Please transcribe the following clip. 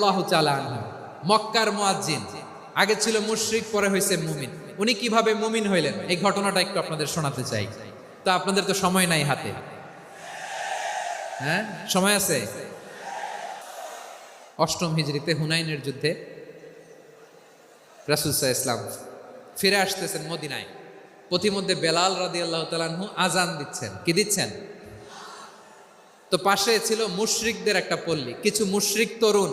আল্লাহ মক্কার মুয়াজ্জিন। আগে ছিল মুশরিক, পরে হয়েছে মুমিন। উনি কীভাবে মুমিন হইলেন? এই ঘটনাটা একটু আপনাদের শোনাতে চাই। আপনাদের তো সময় নাই হাতে। হ্যাঁ? সময় আছে? অষ্টম হিজড়িতে হুনাইনের যুদ্ধে রাসুলসাহ ইসলাম ফিরে আসতেছেন মদিনায়। প্রতিমধ্যে বেলাল রাদি আল্লাহ তালানহু আজান দিচ্ছেন। কি দিচ্ছেন? তো পাশে ছিল মুশরিকদের একটা পল্লী। কিছু মুশরিক তরুণ